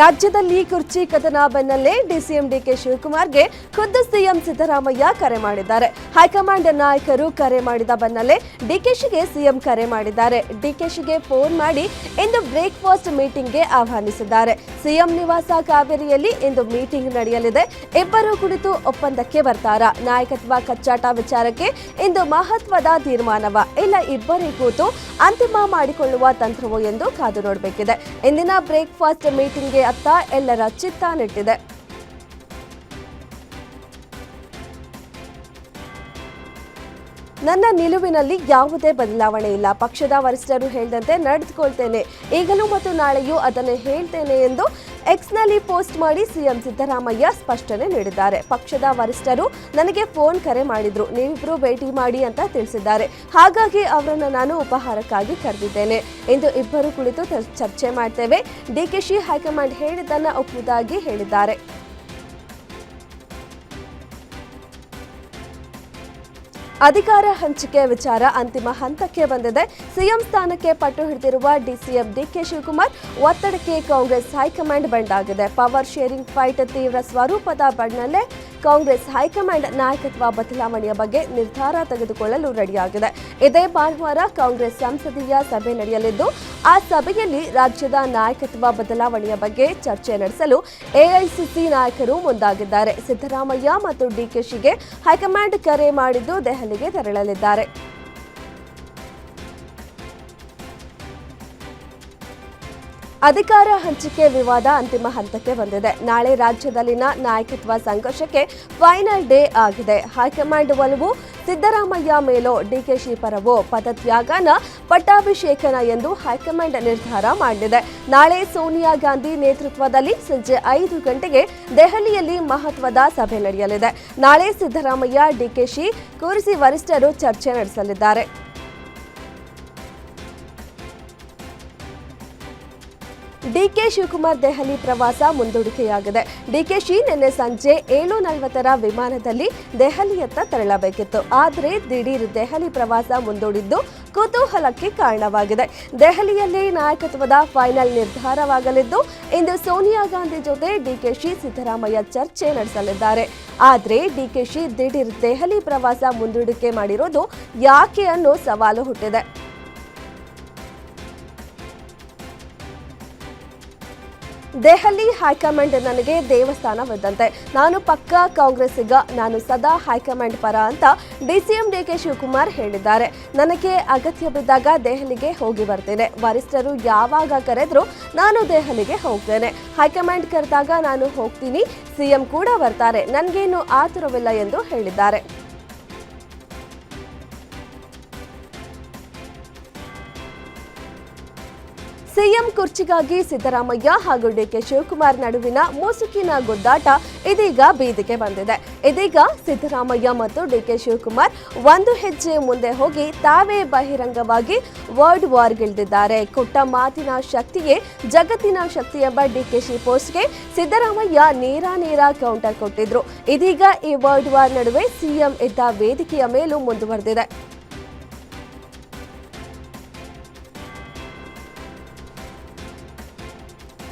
ರಾಜ್ಯದಲ್ಲಿ ಕುರ್ಚಿ ಕದನ ಬೆನ್ನಲ್ಲೇ ಡಿಸಿಎಂ ಡಿಕೆ ಶಿವಕುಮಾರ್ಗೆ ಖುದ್ದು ಸಿಎಂ ಸಿದ್ದರಾಮಯ್ಯ ಕರೆ ಮಾಡಿದ್ದಾರೆ. ಹೈಕಮಾಂಡ್ ನಾಯಕರು ಕರೆ ಮಾಡಿದ ಬೆನ್ನಲ್ಲೇ ಡಿಕೆಶಿಗೆ ಸಿಎಂ ಕರೆ ಮಾಡಿದ್ದಾರೆ. ಡಿಕೆಶಿಗೆ ಫೋನ್ ಮಾಡಿ ಇಂದು ಬ್ರೇಕ್ಫಾಸ್ಟ್ ಮೀಟಿಂಗ್ಗೆ ಆಹ್ವಾನಿಸಿದ್ದಾರೆ. ಸಿಎಂ ನಿವಾಸ ಕಾವೇರಿಯಲ್ಲಿ ಇಂದು ಮೀಟಿಂಗ್ ನಡೆಯಲಿದೆ. ಇಬ್ಬರು ಕುಳಿತು ಒಪ್ಪಂದಕ್ಕೆ ಬರ್ತಾರ? ನಾಯಕತ್ವ ಕಚ್ಚಾಟ ವಿಚಾರಕ್ಕೆ ಇಂದು ಮಹತ್ವದ ತೀರ್ಮಾನವ? ಇಲ್ಲ ಇಬ್ಬರೇ ಕೂತು ಅಂತಿಮ ಮಾಡಿಕೊಳ್ಳುವ ತಂತ್ರವೋ ಎಂದು ಕಾದು ನೋಡಬೇಕಿದೆ. ಇಂದಿನ ಬ್ರೇಕ್ಫಾಸ್ಟ್ ಮೀಟಿಂಗ್ಗೆ ಅತ್ತ ಎಲ್ಲರ ಚಿತ್ತ ನೆಟ್ಟಿದೆ ನನ್ನ ನಿಲುವಿನಲ್ಲಿ ಯಾವುದೇ ಬದಲಾವಣೆ ಇಲ್ಲ. ಪಕ್ಷದ ವರಿಷ್ಠರು ಹೇಳಿದಂತೆ ನಡೆದುಕೊಳ್ತೇನೆ. ಈಗಲೂ ಮತ್ತು ನಾಳೆಯೂ ಅದನ್ನು ಹೇಳ್ತೇನೆ ಎಂದು ಎಕ್ಸ್ನಲ್ಲಿ ಪೋಸ್ಟ್ ಮಾಡಿ ಸಿಎಂ ಸಿದ್ದರಾಮಯ್ಯ ಸ್ಪಷ್ಟನೆ ನೀಡಿದ್ದಾರೆ. ಪಕ್ಷದ ವರಿಷ್ಠರು ನನಗೆ ಫೋನ್ ಕರೆ ಮಾಡಿದ್ರು. ನೀವಿಬ್ಬರು ಭೇಟಿ ಮಾಡಿ ಅಂತ ತಿಳಿಸಿದ್ದಾರೆ. ಹಾಗಾಗಿ ಅವರನ್ನು ನಾನು ಉಪಹಾರಕ್ಕಾಗಿ ಕರೆದಿದ್ದೇನೆ. ಎಂದು ಇಬ್ಬರು ಕುಳಿತು ಚರ್ಚೆ ಮಾಡ್ತೇವೆ. ಡಿಕೆಶಿ ಹೈಕಮಾಂಡ್ ಹೇಳಿದ್ದನ್ನು ಒಪ್ಪುವುದಾಗಿ ಹೇಳಿದ್ದಾರೆ. ಅಧಿಕಾರ ಹಂಚಿಕೆ ವಿಚಾರ ಅಂತಿಮ ಹಂತಕ್ಕೆ ಬಂದಿದೆ. ಸಿಎಂ ಸ್ಥಾನಕ್ಕೆ ಪಟ್ಟು ಹಿಡಿದಿರುವ ಡಿಸಿಎಂ ಡಿಕೆ ಶಿವಕುಮಾರ್ ಒತ್ತಡಕ್ಕೆ ಕಾಂಗ್ರೆಸ್ ಹೈಕಮಾಂಡ್ ಬಂಡ್ ಆಗಿದೆ ಪವರ್ ಶೇರಿಂಗ್ ಫೈಟ್ ತೀವ್ರ ಸ್ವರೂಪದ ಬಂಡ್ನಲ್ಲೇ ಕಾಂಗ್ರೆಸ್ ಹೈಕಮಾಂಡ್ ನಾಯಕತ್ವ ಬದಲಾವಣೆಯ ಬಗ್ಗೆ ನಿರ್ಧಾರ ತೆಗೆದುಕೊಳ್ಳಲು ರೆಡಿಯಾಗಿದೆ. ಇದೇ ಭಾನುವಾರ ಕಾಂಗ್ರೆಸ್ ಸಂಸದೀಯ ಸಭೆ ನಡೆಯಲಿದ್ದು, ಆ ಸಭೆಯಲ್ಲಿ ರಾಜ್ಯದ ನಾಯಕತ್ವ ಬದಲಾವಣೆಯ ಬಗ್ಗೆ ಚರ್ಚೆ ನಡೆಸಲು ಎಐಸಿಸಿ ನಾಯಕರು ಮುಂದಾಗಿದ್ದಾರೆ. ಸಿದ್ದರಾಮಯ್ಯ ಮತ್ತು ಡಿಕೆಶಿಗೆ ಹೈಕಮಾಂಡ್ ಕರೆ ಮಾಡಿದ್ದು ದೆಹಲಿಗೆ ತೆರಳಲಿದ್ದಾರೆ. ಅಧಿಕಾರ ಹಂಚಿಕೆ ವಿವಾದ ಅಂತಿಮ ಹಂತಕ್ಕೆ ಬಂದಿದೆ. ನಾಳೆ ರಾಜ್ಯದಲ್ಲಿನ ನಾಯಕತ್ವ ಸಂಘರ್ಷಕ್ಕೆ ಫೈನಲ್ ಡೇ ಆಗಿದೆ. ಹೈಕಮಾಂಡ್ ಒಲವು, ಸಿದ್ದರಾಮಯ್ಯ ಮೇಲೋ ಡಿಕೆಶಿ ಪರವೋ ಪದತ್ಯಾಗನ ಪಟ್ಟಾಭಿಷೇಕನ ಎಂದು ಹೈಕಮಾಂಡ್ ನಿರ್ಧಾರ ಮಾಡಿದೆ. ನಾಳೆ ಸೋನಿಯಾ ಗಾಂಧಿ ನೇತೃತ್ವದಲ್ಲಿ ಸಂಜೆ ಐದು ಗಂಟೆಗೆ ದೆಹಲಿಯಲ್ಲಿ ಮಹತ್ವದ ಸಭೆ ನಡೆಯಲಿದೆ. ನಾಳೆ ಸಿದ್ದರಾಮಯ್ಯ ಡಿಕೆಶಿ ಕೂರಿಸಿ ವರಿಷ್ಠರು ಚರ್ಚೆ ನಡೆಸಲಿದ್ದಾರೆ. ಡಿಕೆ ಶಿವಕುಮಾರ್ ದೆಹಲಿ ಪ್ರವಾಸ ಮುಂದೂಡಿಕೆಯಾಗಿದೆ. ಡಿಕೆಶಿ ನಿನ್ನೆ ಸಂಜೆ ಏಳು ನಲವತ್ತರ ವಿಮಾನದಲ್ಲಿ ದೆಹಲಿಯತ್ತ ತೆರಳಬೇಕಿತ್ತು. ಆದರೆ ದಿಢೀರ್ ದೆಹಲಿ ಪ್ರವಾಸ ಮುಂದೂಡಿದ್ದು ಕುತೂಹಲಕ್ಕೆ ಕಾರಣವಾಗಿದೆ. ದೆಹಲಿಯಲ್ಲಿ ನಾಯಕತ್ವದ ಫೈನಲ್ ನಿರ್ಧಾರವಾಗಲಿದ್ದು, ಇಂದು ಸೋನಿಯಾ ಗಾಂಧಿ ಜೊತೆ ಡಿಕೆಶಿ ಸಿದ್ದರಾಮಯ್ಯ ಚರ್ಚೆ ನಡೆಸಲಿದ್ದಾರೆ. ಆದರೆ ಡಿಕೆಶಿ ದಿಢೀರ್ ದೆಹಲಿ ಪ್ರವಾಸ ಮುಂದೂಡಿಕೆ ಮಾಡಿರೋದು ಯಾಕೆ ಅನ್ನೋ ಸವಾಲು ಹುಟ್ಟಿದೆ. ದೆಹಲಿ ಹೈಕಮಾಂಡ್ ನನಗೆ ದೇವಸ್ಥಾನವಿದ್ದಂತೆ ನಾನು ಪಕ್ಕಾ ಕಾಂಗ್ರೆಸ್ಸಿಗ ನಾನು ಸದಾ ಹೈಕಮಾಂಡ್ ಪರ ಅಂತ ಡಿಸಿಎಂ ಡಿಕೆ ಶಿವಕುಮಾರ್ ಹೇಳಿದ್ದಾರೆ. ನನಗೆ ಅಗತ್ಯ ಬಿದ್ದಾಗ ದೆಹಲಿಗೆ ಹೋಗಿ ಬರ್ತೇನೆ. ವರಿಷ್ಠರು ಯಾವಾಗ ಕರೆದ್ರು ನಾನು ದೆಹಲಿಗೆ ಹೋಗ್ತೇನೆ. ಹೈಕಮಾಂಡ್ ಕರೆದಾಗ ನಾನು ಹೋಗ್ತೀನಿ. ಸಿಎಂ ಕೂಡ ಬರ್ತಾರೆ. ನನಗೇನು ಆತುರವಿಲ್ಲ ಎಂದು ಹೇಳಿದ್ದಾರೆ. ಸಿಎಂ ಕುರ್ಚಿಗಾಗಿ ಸಿದ್ದರಾಮಯ್ಯ ಹಾಗೂ ಡಿಕೆ ಶಿವಕುಮಾರ್ ನಡುವಿನ ಮುಸುಕಿನ ಗುದ್ದಾಟ ಇದೀಗ ಬೀದಿಗೆ ಬಂದಿದೆ. ಇದೀಗ ಸಿದ್ದರಾಮಯ್ಯ ಮತ್ತು ಡಿಕೆ ಶಿವಕುಮಾರ್ ಒಂದು ಹೆಜ್ಜೆ ಮುಂದೆ ಹೋಗಿ ತಾವೇ ಬಹಿರಂಗವಾಗಿ ವರ್ಡ್ ವಾರ್ಗಿಳಿದಿದ್ದಾರೆ ಕೊಟ್ಟ ಮಾತಿನ ಶಕ್ತಿಯೇ ಜಗತ್ತಿನ ಶಕ್ತಿ ಎಂಬ ಡಿಕೆಶಿ ಪೋಸ್ಟ್ಗೆ ಸಿದ್ದರಾಮಯ್ಯ ನೇರ ನೇರ ಕೌಂಟರ್ ಕೊಟ್ಟಿದ್ರು. ಇದೀಗ ಈ ವರ್ಡ್ ವಾರ್ ನಡುವೆ ಸಿಎಂ ಇದ್ದ ವೇದಿಕೆಯ ಮೇಲೂ ಮುಂದುವರೆದಿದೆ.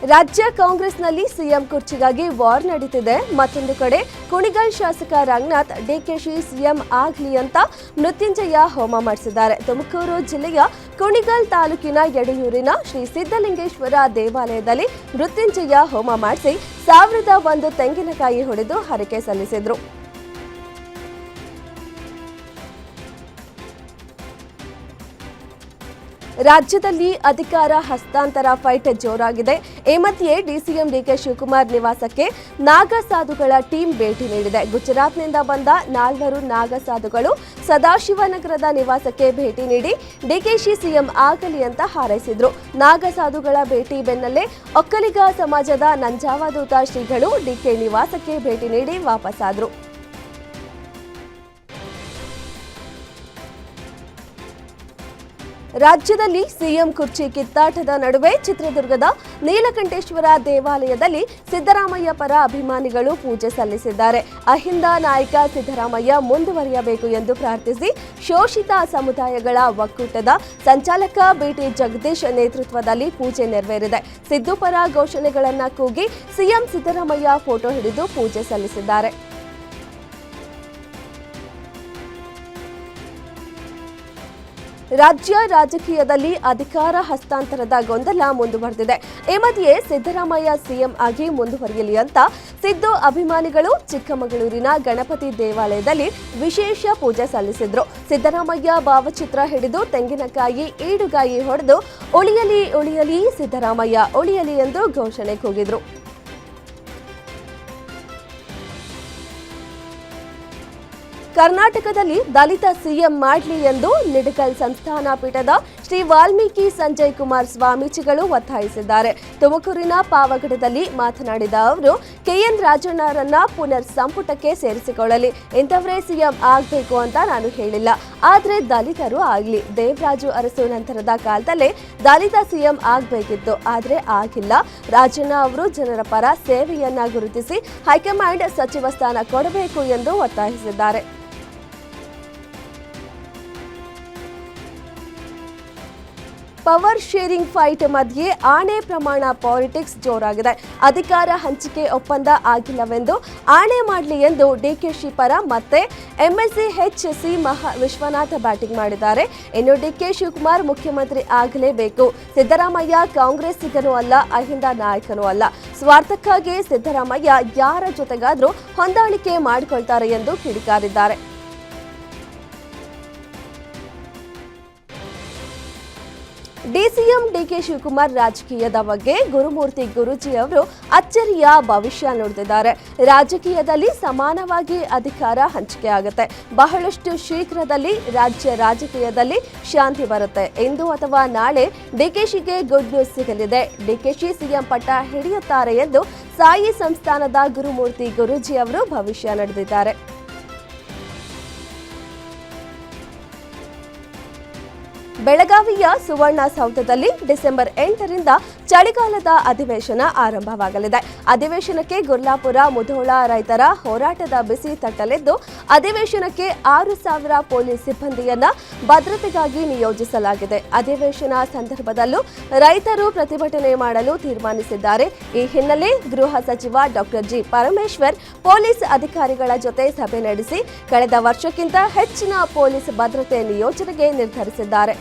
ರಾಜ್ಯ ಕಾಂಗ್ರೆಸ್ನಲ್ಲಿ ಸಿಎಂ ಕುರ್ಚಿಗಾಗಿ ವಾರ್ ನಡೀತಿದೆ. ಮತ್ತೊಂದು ಕಡೆ, ಕುಣಿಗಲ್ ಶಾಸಕ ರಂಗನಾಥ್ ಡಿಕೆಶಿ ಸಿಎಂ ಆಗ್ಲಿ ಅಂತ ಮೃತ್ಯುಂಜಯ ಹೋಮ ಮಾಡಿಸಿದ್ದಾರೆ. ತುಮಕೂರು ಜಿಲ್ಲೆಯ ಕುಣಿಗಲ್ ತಾಲೂಕಿನ ಯಡಿಯೂರಿನ ಶ್ರೀ ಸಿದ್ದಲಿಂಗೇಶ್ವರ ದೇವಾಲಯದಲ್ಲಿ ಮೃತ್ಯುಂಜಯ ಹೋಮ ಮಾಡಿಸಿ ಸಾವಿರದ ಒಂದು ತೆಂಗಿನಕಾಯಿ ಹೊಡೆದು ಹರಕೆ ಸಲ್ಲಿಸಿದ್ರು. ರಾಜ್ಯದಲ್ಲಿ ಅಧಿಕಾರ ಹಸ್ತಾಂತರ ಫೈಟ್ ಜೋರಾಗಿದೆ. ಈ ಮಧ್ಯೆ ಡಿಸಿಎಂ ಡಿಕೆ ಶಿವಕುಮಾರ್ ನಿವಾಸಕ್ಕೆ ನಾಗಸಾಧುಗಳ ಟೀಂ ಭೇಟಿ ನೀಡಿದೆ. ಗುಜರಾತ್ನಿಂದ ಬಂದ ನಾಲ್ವರು ನಾಗಸಾಧುಗಳು ಸದಾಶಿವನಗರದ ನಿವಾಸಕ್ಕೆ ಭೇಟಿ ನೀಡಿ ಡಿಕೆಶಿ ಸಿಎಂ ಆಗಲಿ ಅಂತ ಹಾರೈಸಿದ್ರು. ನಾಗಸಾಧುಗಳ ಭೇಟಿ ಬೆನ್ನಲ್ಲೇ ಒಕ್ಕಲಿಗ ಸಮಾಜದ ನಂಜಾವಧೂತ ಶ್ರೀಗಳು ಡಿಕೆ ನಿವಾಸಕ್ಕೆ ಭೇಟಿ ನೀಡಿ ವಾಪಸ್ಸಾದ್ರು ರಾಜ್ಯದಲ್ಲಿ ಸಿಎಂ ಕುರ್ಚಿ ಕಿತ್ತಾಟದ ನಡುವೆ ಚಿತ್ರದುರ್ಗದ ನೀಲಕಂಠೇಶ್ವರ ದೇವಾಲಯದಲ್ಲಿ ಸಿದ್ದರಾಮಯ್ಯ ಪರ ಅಭಿಮಾನಿಗಳು ಪೂಜೆ ಸಲ್ಲಿಸಿದ್ದಾರೆ. ಅಹಿಂದ ನಾಯಕ ಸಿದ್ದರಾಮಯ್ಯ ಮುಂದುವರಿಯಬೇಕು ಎಂದು ಪ್ರಾರ್ಥಿಸಿ ಶೋಷಿತ ಸಮುದಾಯಗಳ ಒಕ್ಕೂಟದ ಸಂಚಾಲಕ ಬಿಟಿ ಜಗದೀಶ್ ನೇತೃತ್ವದಲ್ಲಿ ಪೂಜೆ ನೆರವೇರಿದೆ. ಸಿದ್ದು ಪರ ಘೋಷಣೆಗಳನ್ನು ಕೂಗಿ ಸಿಎಂ ಸಿದ್ದರಾಮಯ್ಯ ಫೋಟೋ ಹಿಡಿದು ಪೂಜೆ ಸಲ್ಲಿಸಿದ್ದಾರೆ. ರಾಜ್ಯ ರಾಜಕೀಯದಲ್ಲಿ ಅಧಿಕಾರ ಹಸ್ತಾಂತರದ ಗೊಂದಲ ಮುಂದುವರೆದಿದೆ. ಈ ಮಧ್ಯೆ ಸಿದ್ದರಾಮಯ್ಯ ಸಿಎಂ ಆಗಿ ಮುಂದುವರಿಯಲಿ ಅಂತ ಸಿದ್ದು ಅಭಿಮಾನಿಗಳು ಚಿಕ್ಕಮಗಳೂರಿನ ಗಣಪತಿ ದೇವಾಲಯದಲ್ಲಿ ವಿಶೇಷ ಪೂಜೆ ಸಲ್ಲಿಸಿದ್ರು. ಸಿದ್ದರಾಮಯ್ಯ ಭಾವಚಿತ್ರ ಹಿಡಿದು ತೆಂಗಿನಕಾಯಿ ಈಡುಗಾಯಿ ಹೊಡೆದು, ಉಳಿಯಲಿ ಉಳಿಯಲಿ ಸಿದ್ದರಾಮಯ್ಯ, ಉಳಿಯಲಿ ಎಂದು ಘೋಷಣೆ ಕೂಗಿದ್ರು. ಕರ್ನಾಟಕದಲ್ಲಿ ದಲಿತ ಸಿಎಂ ಮಾಡಲಿ ಎಂದು ನಿಡಕಲ್ ಸಂಸ್ಥಾನ ಪೀಠದ ಶ್ರೀ ವಾಲ್ಮೀಕಿ ಸಂಜಯ್ ಕುಮಾರ್ ಸ್ವಾಮೀಜಿಗಳು ಒತ್ತಾಯಿಸಿದ್ದಾರೆ. ತುಮಕೂರಿನ ಪಾವಗಡದಲ್ಲಿ ಮಾತನಾಡಿದ ಅವರು, ಕೆಎನ್ ರಾಜಣ್ಣರನ್ನ ಪುನರ್ ಸಂಪುಟಕ್ಕೆ ಸೇರಿಸಿಕೊಳ್ಳಲಿ. ಇಂಥವರೇ ಸಿಎಂ ಆಗಬೇಕು ಅಂತ ನಾನು ಹೇಳಿಲ್ಲ. ಆದರೆ ದಲಿತರು ಆಗಲಿ. ದೇವರಾಜು ಅರಸು ನಂತರದ ಕಾಲದಲ್ಲೇ ದಲಿತ ಸಿಎಂ ಆಗಬೇಕಿತ್ತು. ಆದರೆ ಆಗಿಲ್ಲ. ರಾಜಣ್ಣ ಅವರು ಜನರ ಪರ ಸೇವೆಯನ್ನ ಗುರುತಿಸಿ ಹೈಕಮಾಂಡ್ ಸಚಿವ ಸ್ಥಾನ ಕೊಡಬೇಕು ಎಂದು ಒತ್ತಾಯಿಸಿದ್ದಾರೆ. ಪವರ್ ಶೇರಿಂಗ್ ಫೈಟ್ ಮಧ್ಯೆ ಆಣೆ ಪ್ರಮಾಣ ಪಾಲಿಟಿಕ್ಸ್ ಜೋರಾಗಿದೆ. ಅಧಿಕಾರ ಹಂಚಿಕೆ ಒಪ್ಪಂದ ಆಗಿಲ್ಲವೆಂದು ಆಣೆ ಮಾಡಲಿ ಎಂದು ಡಿಕೆಶಿ ಪರ ಮತ್ತೆ ಎಂಎಸ್ಸಿ ಸಿ ಮಹಾ ವಿಶ್ವನಾಥ ಬ್ಯಾಟಿಂಗ್ ಮಾಡಿದ್ದಾರೆ. ಇನ್ನು ಡಿಕೆ ಶಿವಕುಮಾರ್ ಮುಖ್ಯಮಂತ್ರಿ ಆಗಲೇಬೇಕು. ಸಿದ್ದರಾಮಯ್ಯ ಕಾಂಗ್ರೆಸ್ಸಿಗನೂ ಅಲ್ಲ, ಅಹಿಂದ ನಾಯಕನೂ ಅಲ್ಲ. ಸ್ವಾರ್ಥಕ್ಕಾಗಿ ಸಿದ್ದರಾಮಯ್ಯ ಯಾರ ಜೊತೆಗಾದರೂ ಹೊಂದಾಣಿಕೆ ಮಾಡಿಕೊಳ್ತಾರೆ ಎಂದು ಕಿಡಿಕಾರಿದ್ದಾರೆ. ಡಿಸಿಎಂ ಡಿಕೆ ಶಿವಕುಮಾರ್ ರಾಜಕೀಯದ ಬಗ್ಗೆ ಗುರುಮೂರ್ತಿ ಗುರುಜಿ ಅವರು ಅಚ್ಚರಿಯ ಭವಿಷ್ಯ ನುಡಿದಿದ್ದಾರೆ ರಾಜಕೀಯದಲ್ಲಿ ಸಮಾನವಾಗಿ ಅಧಿಕಾರ ಹಂಚಿಕೆ ಆಗುತ್ತೆ. ಬಹಳಷ್ಟು ಶೀಘ್ರದಲ್ಲಿ ರಾಜ್ಯ ರಾಜಕೀಯದಲ್ಲಿ ಶಾಂತಿ ಬರುತ್ತೆ. ಇಂದು ಅಥವಾ ನಾಳೆ ಡಿಕೆಶಿಗೆ ಗುಡ್ ನ್ಯೂಸ್ ಸಿಗಲಿದೆ. ಡಿಕೆಶಿ ಸಿಎಂ ಪಟ್ಟ ಹಿಡಿಯುತ್ತಾರೆ ಎಂದು ಸಾಯಿ ಸಂಸ್ಥಾನದ ಗುರುಮೂರ್ತಿ ಗುರುಜಿ ಅವರು ಭವಿಷ್ಯ ನುಡಿದಿದ್ದಾರೆ. ಬೆಳಗಾವಿಯ ಸುವರ್ಣ ಸೌಧದಲ್ಲಿ ಡಿಸೆಂಬರ್ ಎಂಟರಿಂದ ಚಳಿಗಾಲದ ಅಧಿವೇಶನ ಆರಂಭವಾಗಲಿದೆ. ಅಧಿವೇಶನಕ್ಕೆ ಗುರ್ಲಾಪುರ, ಮುಧೋಳ ರೈತರ ಹೋರಾಟದ ಬಿಸಿ ತಟ್ಟಲಿದ್ದು, ಅಧಿವೇಶನಕ್ಕೆ ಆರು ಸಾವಿರ ಪೊಲೀಸ್ ಸಿಬ್ಬಂದಿಯನ್ನ ಭದ್ರತೆಗಾಗಿ ನಿಯೋಜಿಸಲಾಗಿದೆ. ಅಧಿವೇಶನ ಸಂದರ್ಭದಲ್ಲೂ ರೈತರು ಪ್ರತಿಭಟನೆ ಮಾಡಲು ತೀರ್ಮಾನಿಸಿದ್ದಾರೆ. ಈ ಹಿನ್ನೆಲೆ ಗೃಹ ಸಚಿವ ಡಾಕ್ಟರ್ ಜಿ. ಪರಮೇಶ್ವರ್ ಪೊಲೀಸ್ ಅಧಿಕಾರಿಗಳ ಜೊತೆ ಸಭೆ ನಡೆಸಿ, ಕಳೆದ ವರ್ಷಕ್ಕಿಂತ ಹೆಚ್ಚಿನ ಪೊಲೀಸ್ ಭದ್ರತೆ ನಿಯೋಜನೆಗೆ ನಿರ್ಧರಿಸಿದ್ದಾರೆ.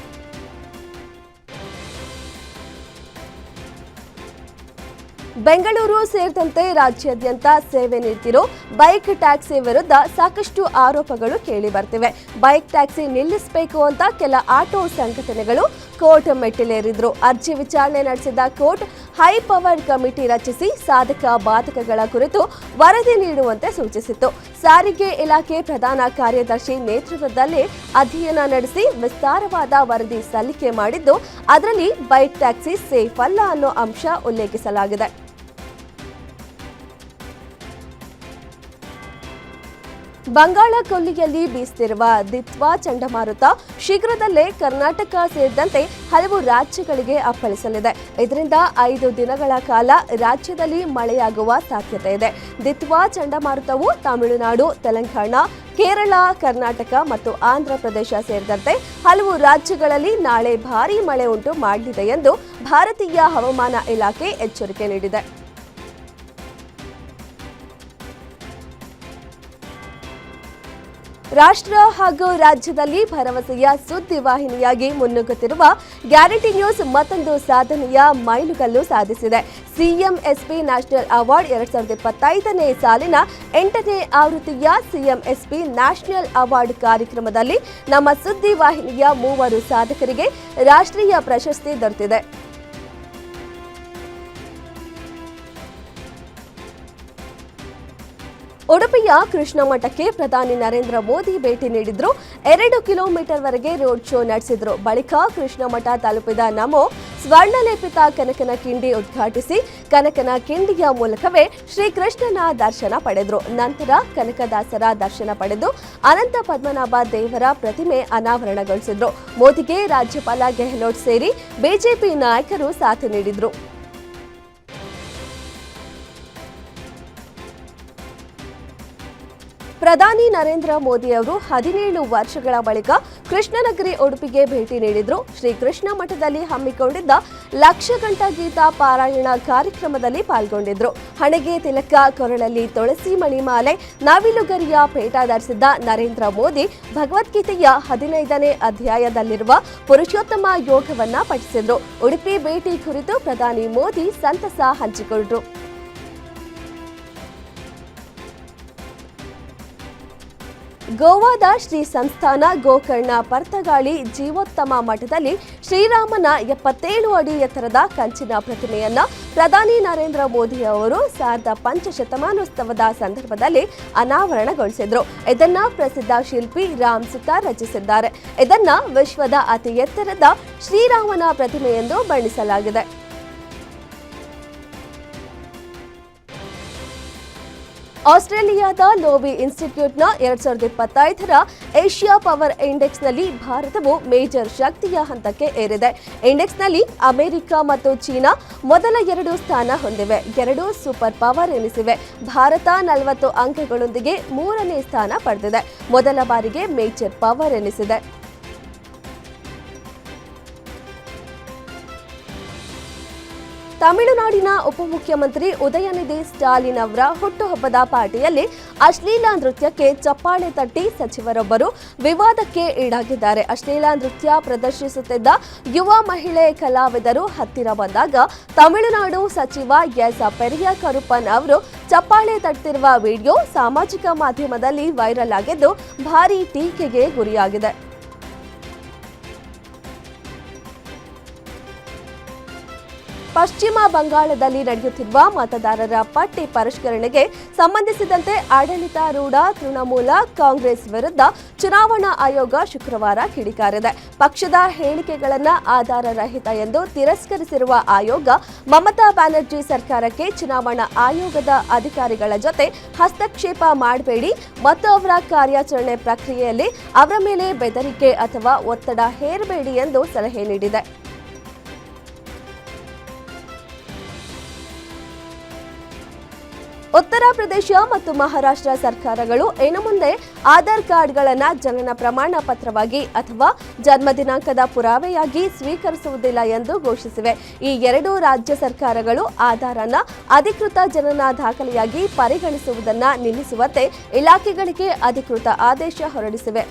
ಬೆಂಗಳೂರು ಸೇರಿದಂತೆ ರಾಜ್ಯಾದ್ಯಂತ ಸೇವೆ ನೀಡ್ತಿರೋ ಬೈಕ್ ಟ್ಯಾಕ್ಸಿ ವಿರುದ್ಧ ಸಾಕಷ್ಟು ಆರೋಪಗಳು ಕೇಳಿ ಬರ್ತಿವೆ. ಬೈಕ್ ಟ್ಯಾಕ್ಸಿ ನಿಲ್ಲಿಸಬೇಕು ಅಂತ ಕೆಲ ಆಟೋ ಸಂಘಟನೆಗಳು ಕೋರ್ಟ್ ಮೆಟ್ಟಿಲೇರಿದ್ರು. ಅರ್ಜಿ ವಿಚಾರಣೆ ನಡೆಸಿದ ಕೋರ್ಟ್ ಹೈ ಪವರ್ ಕಮಿಟಿ ರಚಿಸಿ ಸಾಧಕ ಬಾಧಕಗಳ ಕುರಿತು ವರದಿ ನೀಡುವಂತೆ ಸೂಚಿಸಿತ್ತು. ಸಾರಿಗೆ ಇಲಾಖೆ ಪ್ರಧಾನ ಕಾರ್ಯದರ್ಶಿ ನೇತೃತ್ವದಲ್ಲಿ ಅಧ್ಯಯನ ನಡೆಸಿ ವಿಸ್ತಾರವಾದ ವರದಿ ಸಲ್ಲಿಕೆ ಮಾಡಿದ್ದು, ಅದರಲ್ಲಿ ಬೈಕ್ ಟ್ಯಾಕ್ಸಿ ಸೇಫ್ ಅಲ್ಲ ಅನ್ನೋ ಅಂಶ ಉಲ್ಲೇಖಿಸಲಾಗಿದೆ. ಬಂಗಾಳ ಕೊಲ್ಲಿಯಲ್ಲಿ ಬೀಸುತ್ತಿರುವ ದಿತ್ವಾ ಚಂಡಮಾರುತ ಶೀಘ್ರದಲ್ಲೇ ಕರ್ನಾಟಕ ಸೇರಿದಂತೆ ಹಲವು ರಾಜ್ಯಗಳಿಗೆ ಅಪ್ಪಳಿಸಲಿದೆ. ಇದರಿಂದ ಐದು ದಿನಗಳ ಕಾಲ ರಾಜ್ಯದಲ್ಲಿ ಮಳೆಯಾಗುವ ಸಾಧ್ಯತೆ ಇದೆ. ದಿತ್ವಾ ಚಂಡಮಾರುತವು ತಮಿಳುನಾಡು, ತೆಲಂಗಾಣ, ಕೇರಳ, ಕರ್ನಾಟಕ ಮತ್ತು ಆಂಧ್ರ ಪ್ರದೇಶ ಸೇರಿದಂತೆ ಹಲವು ರಾಜ್ಯಗಳಲ್ಲಿ ನಾಳೆ ಭಾರೀ ಮಳೆ ಉಂಟು ಮಾಡಲಿದೆ ಎಂದು ಭಾರತೀಯ ಹವಾಮಾನ ಇಲಾಖೆ ಎಚ್ಚರಿಕೆ ನೀಡಿದೆ. ರಾಷ್ಟ್ರ ಹಾಗೂ ರಾಜ್ಯದಲ್ಲಿ ಭರವಸೆಯ ಸುದ್ದಿ ವಾಹಿನಿಯಾಗಿ ಮುನ್ನುಗ್ಗುತ್ತಿರುವ ಗ್ಯಾರಂಟಿ ನ್ಯೂಸ್ ಮತ್ತೊಂದು ಸಾಧನೆಯ ಮೈಲುಗಲ್ಲು ಸಾಧಿಸಿದೆ. ಸಿಎಂ ಎಸ್ಪಿ ನ್ಯಾಷನಲ್ ಅವಾರ್ಡ್ ಎರಡ್ ಸಾವಿರದ ಇಪ್ಪತ್ತೈದನೇ ಸಾಲಿನ ಎಂಟನೇ ಆವೃತ್ತಿಯ ಸಿಎಂ ಎಸ್ಪಿ ನ್ಯಾಷನಲ್ ಅವಾರ್ಡ್ ಕಾರ್ಯಕ್ರಮದಲ್ಲಿ ನಮ್ಮ ಸುದ್ದಿ ವಾಹಿನಿಯ ಮೂವರು ಸಾಧಕರಿಗೆ ರಾಷ್ಟ್ರೀಯ ಪ್ರಶಸ್ತಿ ದೊರೆತಿದೆ. ಉಡುಪಿಯ ಕೃಷ್ಣ ಮಠಕ್ಕೆ ಪ್ರಧಾನಿ ನರೇಂದ್ರ ಮೋದಿ ಭೇಟಿ ನೀಡಿದ್ರು. ಎರಡು ಕಿಲೋಮೀಟರ್ ವರೆಗೆ ರೋಡ್ ಶೋ ನಡೆಸಿದ್ರು. ಬಳಿಕ ಕೃಷ್ಣ ಮಠ ತಲುಪಿದ ನಮೋ ಸ್ವರ್ಣಲೇಪಿತ ಕನಕನ ಕಿಂಡಿ ಉದ್ಘಾಟಿಸಿ ಕನಕನ ಕಿಂಡಿಯ ಮೂಲಕವೇ ಶ್ರೀಕೃಷ್ಣನ ದರ್ಶನ ಪಡೆದರು. ನಂತರ ಕನಕದಾಸರ ದರ್ಶನ ಪಡೆದು ಅನಂತ ಪದ್ಮನಾಭ ದೇವರ ಪ್ರತಿಮೆ ಅನಾವರಣಗೊಳಿಸಿದ್ರು. ಮೋದಿಗೆ ರಾಜ್ಯಪಾಲ ಗೆಹ್ಲೋಟ್ ಸೇರಿ ಬಿಜೆಪಿ ನಾಯಕರು ಸಾಥ್ ನೀಡಿದ್ರು. ಪ್ರಧಾನಿ ನರೇಂದ್ರ ಮೋದಿ ಅವರು ಹದಿನೇಳು ವರ್ಷಗಳ ಬಳಿಕ ಕೃಷ್ಣನಗರಿ ಉಡುಪಿಗೆ ಭೇಟಿ ನೀಡಿದ್ರು. ಶ್ರೀಕೃಷ್ಣ ಮಠದಲ್ಲಿ ಹಮ್ಮಿಕೊಂಡಿದ್ದ ಲಕ್ಷ ಗೀತಾ ಗೀತ ಪಾರಾಯಣ ಕಾರ್ಯಕ್ರಮದಲ್ಲಿ ಪಾಲ್ಗೊಂಡಿದ್ರು. ಹಣೆಗೆ ತಿಲಕ, ಕೊರಳಲ್ಲಿ ತುಳಸಿ ಮಣಿಮಾಲೆ, ನವಿಲುಗರಿಯ ಪೇಟ ಧರಿಸಿದ್ದ ನರೇಂದ್ರ ಮೋದಿ ಭಗವದ್ಗೀತೆಯ ಹದಿನೈದನೇ ಅಧ್ಯಾಯದಲ್ಲಿರುವ ಪುರುಷೋತ್ತಮ ಯೋಗವನ್ನ ಪಠಿಸಿದ್ರು. ಉಡುಪಿ ಭೇಟಿ ಕುರಿತು ಪ್ರಧಾನಿ ಮೋದಿ ಸಂತಸ ಹಂಚಿಕೊಂಡ್ರು. ಗೋವಾದ ಶ್ರೀ ಸಂಸ್ಥಾನ ಗೋಕರ್ಣ ಪರ್ತಗಾಳಿ ಜೀವೋತ್ತಮ ಮಠದಲ್ಲಿ ಶ್ರೀರಾಮನ ಎಪ್ಪತ್ತೇಳು ಅಡಿ ಎತ್ತರದ ಕಂಚಿನ ಪ್ರತಿಮೆಯನ್ನು ಪ್ರಧಾನಿ ನರೇಂದ್ರ ಮೋದಿ ಅವರು ಸಾವಿರದ ಪಂಚಶತಮಾನೋತ್ಸವದ ಸಂದರ್ಭದಲ್ಲಿ ಅನಾವರಣಗೊಳಿಸಿದರು. ಇದನ್ನ ಪ್ರಸಿದ್ಧ ಶಿಲ್ಪಿ ರಾಮ್ ಸುತಾರ್ ರಚಿಸಿದ್ದಾರೆ. ಇದನ್ನ ವಿಶ್ವದ ಅತಿ ಎತ್ತರದ ಶ್ರೀರಾಮನ ಪ್ರತಿಮೆ ಎಂದು ಬಣ್ಣಿಸಲಾಗಿದೆ. ಆಸ್ಟ್ರೇಲಿಯಾದ ಲೋವಿ ಇನ್ಸ್ಟಿಟ್ಯೂಟ್ನ ಎರಡ್ ಸಾವಿರದ ಇಪ್ಪತ್ತೈದರ ಏಷ್ಯಾ ಪವರ್ ಇಂಡೆಕ್ಸ್ನಲ್ಲಿ ಭಾರತವು ಮೇಜರ್ ಶಕ್ತಿಯ ಹಂತಕ್ಕೆ ಏರಿದೆ. ಇಂಡೆಕ್ಸ್ನಲ್ಲಿ ಅಮೆರಿಕ ಮತ್ತು ಚೀನಾ ಮೊದಲ ಎರಡು ಸ್ಥಾನ ಹೊಂದಿವೆ. ಎರಡು ಸೂಪರ್ ಪವರ್ ಎನಿಸಿವೆ. ಭಾರತ ನಲವತ್ತು ಅಂಕಗಳೊಂದಿಗೆ ಮೂರನೇ ಸ್ಥಾನ ಪಡೆದಿದೆ. ಮೊದಲ ಬಾರಿಗೆ ಮೇಜರ್ ಪವರ್ ಎನಿಸಿದೆ. ತಮಿಳುನಾಡಿನ ಉಪಮುಖ್ಯಮಂತ್ರಿ ಉದಯನಿಧಿ ಸ್ಟಾಲಿನ್ ಅವರ ಹುಟ್ಟುಹಬ್ಬದ ಪಾರ್ಟಿಯಲ್ಲಿ ಅಶ್ಲೀಲ ನೃತ್ಯಕ್ಕೆ ಚಪ್ಪಾಳೆ ತಟ್ಟಿ ಸಚಿವರೊಬ್ಬರು ವಿವಾದಕ್ಕೆ ಈಡಾಗಿದ್ದಾರೆ. ಅಶ್ಲೀಲ ನೃತ್ಯ ಪ್ರದರ್ಶಿಸುತ್ತಿದ್ದ ಯುವ ಮಹಿಳೆ ಕಲಾವಿದರು ಹತ್ತಿರ ಬಂದಾಗ ತಮಿಳುನಾಡು ಸಚಿವ ಎಸ್ ಪೆರಿಯ ಕರುಪನ್ ಅವರು ಚಪ್ಪಾಳೆ ತಟ್ಟಿರುವ ವಿಡಿಯೋ ಸಾಮಾಜಿಕ ಮಾಧ್ಯಮದಲ್ಲಿ ವೈರಲ್ ಆಗಿದ್ದು ಭಾರೀ ಟೀಕೆಗೆ ಗುರಿಯಾಗಿದೆ. ಪಶ್ಚಿಮ ಬಂಗಾಳದಲ್ಲಿ ನಡೆಯುತ್ತಿರುವ ಮತದಾರರ ಪಟ್ಟಿ ಪರಿಷ್ಕರಣೆಗೆ ಸಂಬಂಧಿಸಿದಂತೆ ಆಡಳಿತಾರೂಢ ತೃಣಮೂಲ ಕಾಂಗ್ರೆಸ್ ವಿರುದ್ಧ ಚುನಾವಣಾ ಆಯೋಗ ಶುಕ್ರವಾರ ಕಿಡಿಕಾರಿದೆ. ಪಕ್ಷದ ಹೇಳಿಕೆಗಳನ್ನು ಆಧಾರರಹಿತ ಎಂದು ತಿರಸ್ಕರಿಸಿರುವ ಆಯೋಗ, ಮಮತಾ ಬ್ಯಾನರ್ಜಿ ಸರ್ಕಾರಕ್ಕೆ ಚುನಾವಣಾ ಆಯೋಗದ ಅಧಿಕಾರಿಗಳ ಜೊತೆ ಹಸ್ತಕ್ಷೇಪ ಮಾಡಬೇಡಿ ಮತ್ತು ಅವರ ಕಾರ್ಯಾಚರಣೆ ಪ್ರಕ್ರಿಯೆಯಲ್ಲಿ ಅವರ ಮೇಲೆ ಬೆದರಿಕೆ ಅಥವಾ ಒತ್ತಡ ಹೇರಬೇಡಿ ಎಂದು ಸಲಹೆ ನೀಡಿದೆ. ಉತ್ತರ ಪ್ರದೇಶ ಮತ್ತು ಮಹಾರಾಷ್ಟ್ರ ಸರ್ಕಾರಗಳು ಇನ್ನು ಮುಂದೆ ಆಧಾರ್ ಕಾರ್ಡ್ಗಳನ್ನು ಜನನ ಪ್ರಮಾಣ ಪತ್ರವಾಗಿ ಅಥವಾ ಜನ್ಮ ದಿನಾಂಕದ ಪುರಾವೆಯಾಗಿ ಸ್ವೀಕರಿಸುವುದಿಲ್ಲ ಎಂದು ಘೋಷಿಸಿವೆ. ಈ ಎರಡೂ ರಾಜ್ಯ ಸರ್ಕಾರಗಳು ಆಧಾರನ ಅಧಿಕೃತ ಜನನ ದಾಖಲೆಯಾಗಿ ಪರಿಗಣಿಸುವುದನ್ನು ನಿಲ್ಲಿಸುವಂತೆ ಇಲಾಖೆಗಳಿಗೆ ಅಧಿಕೃತ ಆದೇಶ ಹೊರಡಿಸಿವೆ.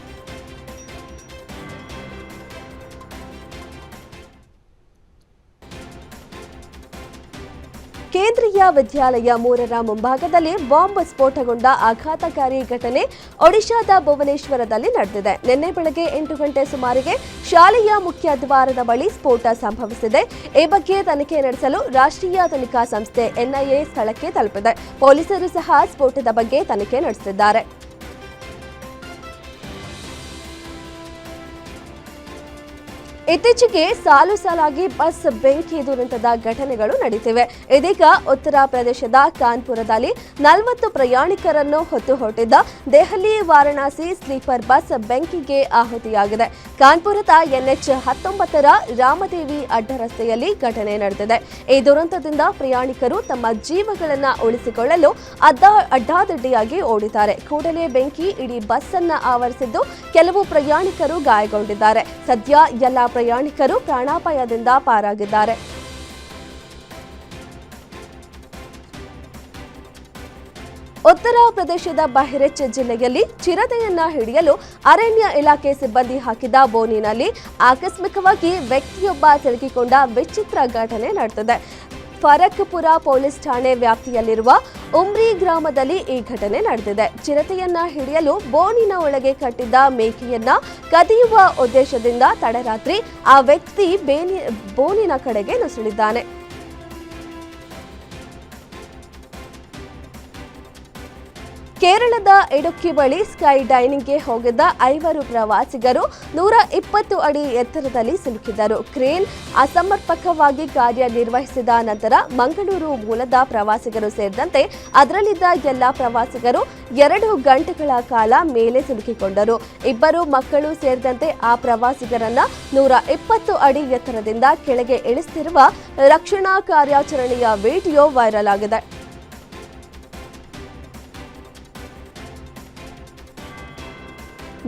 ಕೇಂದ್ರೀಯ ವಿದ್ಯಾಲಯ ಮೂರರ ಮುಂಭಾಗದಲ್ಲಿ ಬಾಂಬ್ ಸ್ಫೋಟಗೊಂಡ ಆಘಾತಕಾರಿ ಘಟನೆ ಒಡಿಶಾದ ಭುವನೇಶ್ವರದಲ್ಲಿ ನಡೆದಿದೆ. ನಿನ್ನೆ ಬೆಳಗ್ಗೆ ಎಂಟು ಗಂಟೆ ಸುಮಾರಿಗೆ ಶಾಲೆಯ ಮುಖ್ಯ ದ್ವಾರದ ಬಳಿ ಸ್ಫೋಟ ಸಂಭವಿಸಿದೆ. ಈ ಬಗ್ಗೆ ತನಿಖೆ ನಡೆಸಲು ರಾಷ್ಟ್ರೀಯ ತನಿಖಾ ಸಂಸ್ಥೆ ಎನ್ಐಎ ಸ್ಥಳಕ್ಕೆ ತಲುಪಿದೆ. ಪೊಲೀಸರು ಸಹ ಸ್ಫೋಟದ ಬಗ್ಗೆ ತನಿಖೆ ನಡೆಸಿದ್ದಾರೆ. ಇತ್ತೀಚೆಗೆ ಸಾಲು ಸಾಲಾಗಿ ಬಸ್ ಬೆಂಕಿ ದುರಂತದ ಘಟನೆಗಳು ನಡೆಯುತ್ತಿವೆ ಇದೀಗ ಉತ್ತರ ಪ್ರದೇಶದ ಕಾನ್ಪುರದಲ್ಲಿ ನಲವತ್ತು ಪ್ರಯಾಣಿಕರನ್ನು ಹೊತ್ತು ಹೊರಟಿದ್ದ ದೆಹಲಿ ವಾರಣಾಸಿ ಸ್ಲೀಪರ್ ಬಸ್ ಬೆಂಕಿಗೆ ಆಹುತಿಯಾಗಿದೆ. ಕಾನ್ಪುರದ ಎನ್ಎಚ್ ಹತ್ತೊಂಬತ್ತರ ರಾಮದೇವಿ ಅಡ್ಡ ರಸ್ತೆಯಲ್ಲಿ ಘಟನೆ ನಡೆದಿದೆ. ಈ ದುರಂತದಿಂದ ಪ್ರಯಾಣಿಕರು ತಮ್ಮ ಜೀವಗಳನ್ನು ಉಳಿಸಿಕೊಳ್ಳಲು ಅಡ್ಡ ಅಡ್ಡಾದಿಡ್ಡಿಯಾಗಿ ಓಡಿದ್ದಾರೆ. ಕೂಡಲೇ ಬೆಂಕಿ ಇಡೀ ಬಸ್ ಅನ್ನ ಆವರಿಸಿದ್ದು ಕೆಲವು ಪ್ರಯಾಣಿಕರು ಗಾಯಗೊಂಡಿದ್ದಾರೆ. ಸದ್ಯ ಎಲ್ಲ ಪ್ರಯಾಣಿಕರು ಪ್ರಾಣಾಪಾಯದಿಂದ ಪಾರಾಗಿದ್ದಾರೆ. ಉತ್ತರ ಪ್ರದೇಶದ ಬಹ್ರೆಚ್ ಜಿಲ್ಲೆಯಲ್ಲಿ ಚಿರತೆಯನ್ನ ಹಿಡಿಯಲು ಅರಣ್ಯ ಇಲಾಖೆ ಸಿಬ್ಬಂದಿ ಹಾಕಿದ ಬೋನಿನಲ್ಲಿ ಆಕಸ್ಮಿಕವಾಗಿ ವ್ಯಕ್ತಿಯೊಬ್ಬ ಸಿಲುಕಿಕೊಂಡ ವಿಚಿತ್ರ ಘಟನೆ ನಡೆದಿದೆ. ಫರಕ್ಪುರ ಪೊಲೀಸ್ ಠಾಣೆ ವ್ಯಾಪ್ತಿಯಲ್ಲಿರುವ ಉಮ್ರಿ ಗ್ರಾಮದಲ್ಲಿ ಈ ಘಟನೆ ನಡೆದಿದೆ. ಚಿರತೆಯನ್ನ ಹಿಡಿಯಲು ಬೋನಿನ ಒಳಗೆ ಕಟ್ಟಿದ್ದ ಮೇಕೆಯನ್ನ ಕದಿಯುವ ಉದ್ದೇಶದಿಂದ ತಡರಾತ್ರಿ ಆ ವ್ಯಕ್ತಿ ಬೇನಿ ಬೋನಿನ ಕಡೆಗೆ ನುಸುಳಿದ್ದಾನೆ. ಕೇರಳದ ಇಡುಕ್ಕಿ ಬಳಿ ಸ್ಕೈ ಡೈನಿಂಗ್ಗೆ ಹೋಗಿದ್ದ ಐವರು ಪ್ರವಾಸಿಗರು ನೂರ ಇಪ್ಪತ್ತು ಅಡಿ ಎತ್ತರದಲ್ಲಿ ಸಿಲುಕಿದ್ದರು. ಕ್ರೇನ್ ಅಸಮರ್ಪಕವಾಗಿ ಕಾರ್ಯನಿರ್ವಹಿಸಿದ ನಂತರ ಮಂಗಳೂರು ಮೂಲದ ಪ್ರವಾಸಿಗರು ಸೇರಿದಂತೆ ಅದರಲ್ಲಿದ್ದ ಎಲ್ಲ ಪ್ರವಾಸಿಗರು ಎರಡು ಗಂಟೆಗಳ ಕಾಲ ಮೇಲೆ ಸಿಲುಕಿಕೊಂಡರು. ಇಬ್ಬರು ಮಕ್ಕಳು ಸೇರಿದಂತೆ ಆ ಪ್ರವಾಸಿಗರನ್ನ ನೂರ ಇಪ್ಪತ್ತು ಅಡಿ ಎತ್ತರದಿಂದ ಕೆಳಗೆ ಇಳಿಸುತ್ತಿರುವ ರಕ್ಷಣಾ ಕಾರ್ಯಾಚರಣೆಯ ವಿಡಿಯೋ ವೈರಲ್ ಆಗಿದೆ.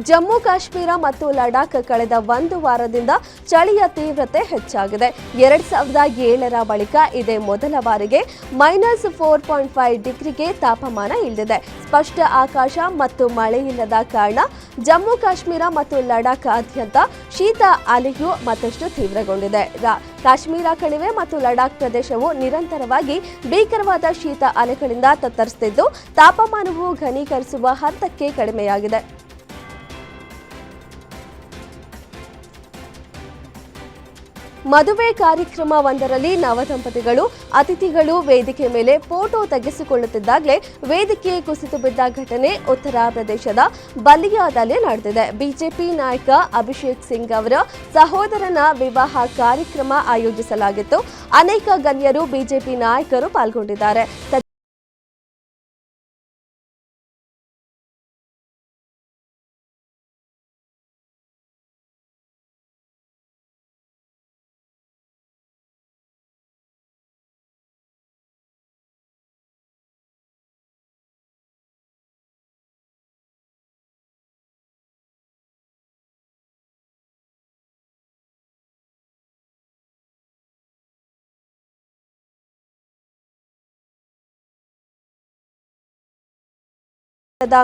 ಜಮ್ಮು ಕಾಶ್ಮೀರ ಮತ್ತು ಲಡಾಖ್ ಕಳೆದ ಒಂದು ವಾರದಿಂದ ಚಳಿಯ ತೀವ್ರತೆ ಹೆಚ್ಚಾಗಿದೆ. ಎರಡ್ ಸಾವಿರದ ಏಳರ ಬಳಿಕ ಇದೇ ಮೊದಲ ಬಾರಿಗೆ ಮೈನಸ್ ಫೋರ್ ಪಾಯಿಂಟ್ ಫೈವ್ ಡಿಗ್ರಿಗೆ ತಾಪಮಾನ ಇಳಿದಿದೆ. ಸ್ಪಷ್ಟ ಆಕಾಶ ಮತ್ತು ಮಳೆಯಿಲ್ಲದ ಕಾರಣ ಜಮ್ಮು ಕಾಶ್ಮೀರ ಮತ್ತು ಲಡಾಖ್ ಆದ್ಯಂತ ಶೀತ, ಅಲೆಯು ಮತ್ತಷ್ಟು ತೀವ್ರಗೊಂಡಿದೆ. ಕಾಶ್ಮೀರ ಕಣಿವೆ ಮತ್ತು ಲಡಾಖ್ ಪ್ರದೇಶವು ನಿರಂತರವಾಗಿ ಭೀಕರವಾದ ಶೀತ, ಅಲೆಗಳಿಂದ ತತ್ತರಿಸುತ್ತಿದ್ದು ತಾಪಮಾನವು ಘನೀಕರಿಸುವ ಹಂತಕ್ಕೆ ಕಡಿಮೆಯಾಗಿದೆ. ಮದುವೆ ಕಾರ್ಯಕ್ರಮವೊಂದರಲ್ಲಿ ನವದಂಪತಿಗಳು, ಅತಿಥಿಗಳು ವೇದಿಕೆ ಮೇಲೆ ಫೋಟೋ ತೆಗೆಸಿಕೊಳ್ಳುತ್ತಿದ್ದಾಗಲೇ ವೇದಿಕೆ ಕುಸಿತು ಬಿದ್ದ ಘಟನೆ ಉತ್ತರ ಪ್ರದೇಶದ ಬಲಿಯಾದಲ್ಲಿ ನಡೆದಿದೆ. ಬಿಜೆಪಿ ನಾಯಕ ಅಭಿಷೇಕ್ ಸಿಂಗ್ ಅವರ ಸಹೋದರನ ವಿವಾಹ ಕಾರ್ಯಕ್ರಮ ಆಯೋಜಿಸಲಾಗಿತ್ತು. ಅನೇಕ ಗಣ್ಯರು ಬಿಜೆಪಿ ನಾಯಕರು ಪಾಲ್ಗೊಂಡಿದ್ದಾರೆ.